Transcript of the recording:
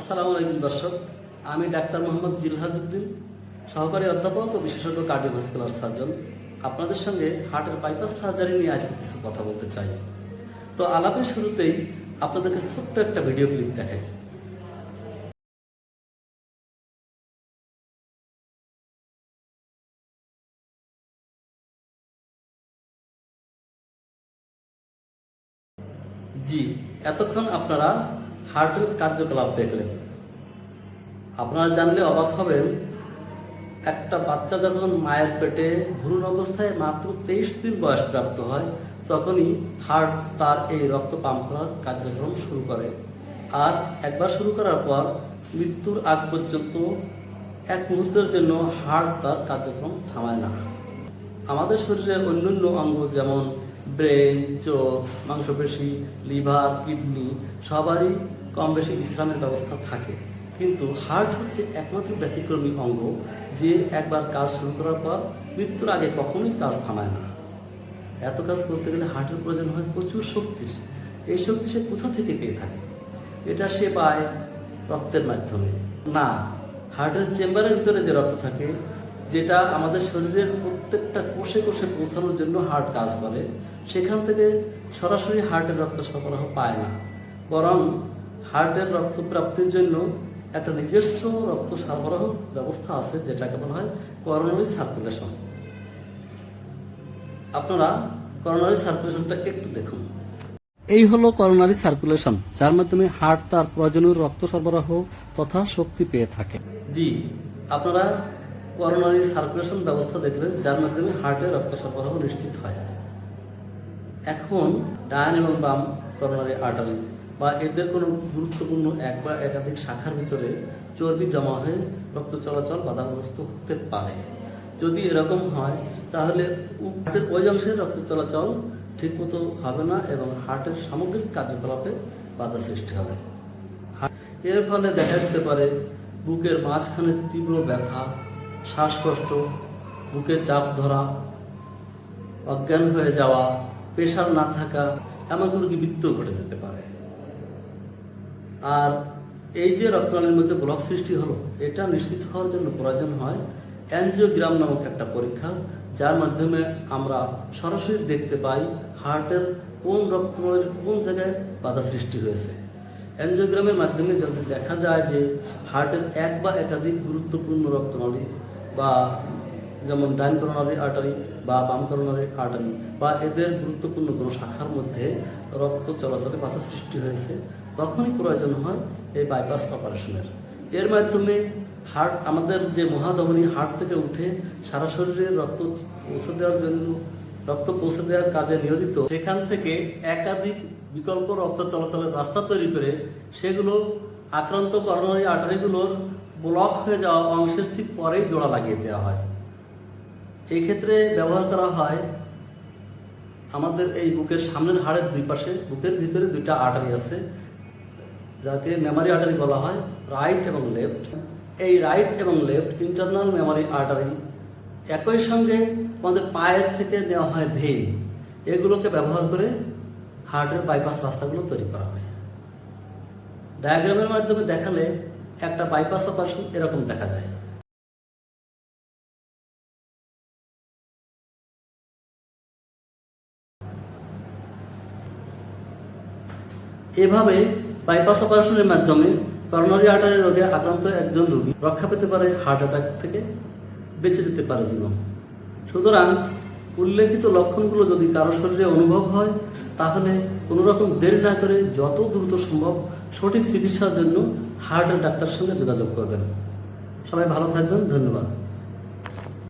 আসসালামু আলাইকুম দর্শক, আমি ডাক্তার মোহাম্মদ জিলহাজউদ্দিন, সহকারী অধ্যাপক ও বিশেষজ্ঞ কার্ডিওভাস্কুলার সার্জন। আপনাদের সঙ্গে হার্টের বাইপাস সার্জারি নিয়ে আজকে কিছু কথা বলতে চাই। তো আলাপের শুরুতেই আপনাদেরকে ছোট্ট একটা ভিডিও ক্লিপ দেখাই। জি, এতক্ষণ আপনারা হার্টের কার্যকলাপ দেখলেন আপনারা জানলে অবাক হবেন, একটা বাচ্চা যখন মায়ের পেটে ভ্রূণ অবস্থায় মাত্র তেইশ দিন বয়স প্রাপ্ত হয়, তখনই হার্ট তার এই রক্ত পাম্প করার কার্যক্রম শুরু করে। আর একবার শুরু করার পর মৃত্যুর আগ পর্যন্ত এক মুহূর্তের জন্য হার্ট তার কার্যক্রম থামায় না। আমাদের শরীরের অন্যান্য অঙ্গ যেমন ব্রেন, চোখ, মাংসপেশি, লিভার, কিডনি সবারই কম বেশি বিশ্রামের ব্যবস্থা থাকে। কিন্তু হার্ট হচ্ছে একমাত্র ব্যতিক্রমী অঙ্গ যে একবার কাজ শুরু করার পর মৃত্যুর আগে কখনোই কাজ থামায় না। এত কাজ করতে গেলে হার্টের প্রয়োজন হয় প্রচুর শক্তির। এই শক্তি সে কোথা থেকে পেয়ে থাকে? এটা সে পায় রক্তের মাধ্যমে। না হার্টের চেম্বারের ভিতরে যে রক্ত থাকে, যেটা আমাদের শরীরের প্রত্যেকটা কোষে কোষে পৌঁছানোর জন্য হার্ট কাজ করে, সেখান থেকে সরাসরি হার্টের রক্ত সরবরাহ পায় না। বরং হার্টের রক্ত প্রাপ্তির জন্য একটা নিজস্ব রক্ত সরবরাহ ব্যবস্থা আছে, যেটাকে বলা হয় করোনারি সার্কুলেশন আপনারা করোনারি সার্কুলেশনটা একটু দেখুন। এই হলো করোনারি সার্কুলেশন যার মাধ্যমে হার্ট তার প্রয়োজনীয় রক্ত সরবরাহ তথা শক্তি পেয়ে থাকে। জি, আপনারা করোনারি সার্কুলেশন ব্যবস্থা দেখলেন, যার মাধ্যমে হার্টে রক্ত সরবরাহ নিশ্চিত হয়। এখন ডান এবং বাম করোনারি আর্টারি বা এদের কোনো গুরুত্বপূর্ণ এক বা একাধিক শাখার ভিতরে চর্বি জমা হয়ে রক্ত চলাচল বাধাগ্রস্ত হতে পারে। যদি এরকম হয়, তাহলে হার্টের ওই অংশের রক্ত চলাচল ঠিকমতো হবে না এবং হার্টের সামগ্রিক কার্যকলাপে বাধা সৃষ্টি হবে। এর ফলে দেখা দিতে পারে বুকের মাঝখানে তীব্র ব্যথা, শ্বাসকষ্ট, বুকে চাপ ধরা, অজ্ঞান হয়ে যাওয়া, প্রেশার না থাকা, এমনকি রোগী মৃত্যু ঘটে যেতে পারে। আর এই যে রক্তনালীর মধ্যে ব্লক সৃষ্টি হলো, এটা নিশ্চিত হওয়ার জন্য প্রয়োজন হয় অ্যানজিওগ্রাম নামক একটা পরীক্ষা, যার মাধ্যমে আমরা সরাসরি দেখতে পাই হার্টের কোন রক্তনলীর কোন জায়গায় বাধা সৃষ্টি হয়েছে। অ্যানজিওগ্রামের মাধ্যমে যদি দেখা যায় যে হার্টের এক বা একাধিক গুরুত্বপূর্ণ রক্তনলী বা যেমন ডাইন করোনারি আর্টারি বা বাম করোনারি আর্টারি বা এদের গুরুত্বপূর্ণ কোনো শাখার মধ্যে রক্ত চলাচলে বাধা সৃষ্টি হয়েছে তখনই প্রয়োজন হয় এই বাইপাস অপারেশনের এর। মাধ্যমে হার্ট আমাদের যে মহাধমনী হার্ট থেকে উঠে সারা শরীরে রক্ত পৌঁছে দেওয়ার জন্য, রক্ত পৌঁছে দেওয়ার কাজে নিয়োজিত, সেখান থেকে একাধিক বিকল্প রক্ত চলাচলের রাস্তা তৈরি করে সেগুলো আক্রান্ত করোনারি আর্টারিগুলোর ব্লক হয়ে যাওয়া অংশের ঠিক পরেই জোড়া লাগিয়ে দেওয়া হয়। এই ক্ষেত্রে ব্যবহার করা হয় আমাদের এই বুকের সামনের হাড়ের দুই পাশে, বুকের ভিতরে দুইটা আর্টারি আছে যাকে মেমারি আর্টারি বলা হয় রাইট এবং লেফট এই রাইট এবং লেফট ইন্টারনাল মেমারি আর্টারি একই সঙ্গে আমাদের পায়ের থেকে নেওয়া হয় ভেন এগুলোকে ব্যবহার করে হার্টের বাইপাস রাস্তাগুলো তৈরি করা হয়। ডায়াগ্রামের মাধ্যমে দেখালে একটা বাইপাস অপারেশন এরকম দেখা যায়। এভাবে বাইপাস অপারেশনের মাধ্যমে করোনারি আর্টারি রোগে আক্রান্ত একজন রোগী রক্ষা পেতে পারে হার্ট অ্যাটাক থেকে বেঁচে যেতে পারে জীবন। সুতরাং উল্লেখিত লক্ষণগুলো যদি কারও শরীরে অনুভব হয়, তাহলে কোনো রকম দেরি না করে যত দ্রুত সম্ভব সঠিক চিকিৎসার জন্য হার্টের ডাক্তারের সঙ্গে যোগাযোগ করবেন। সবাই ভালো থাকবেন, ধন্যবাদ।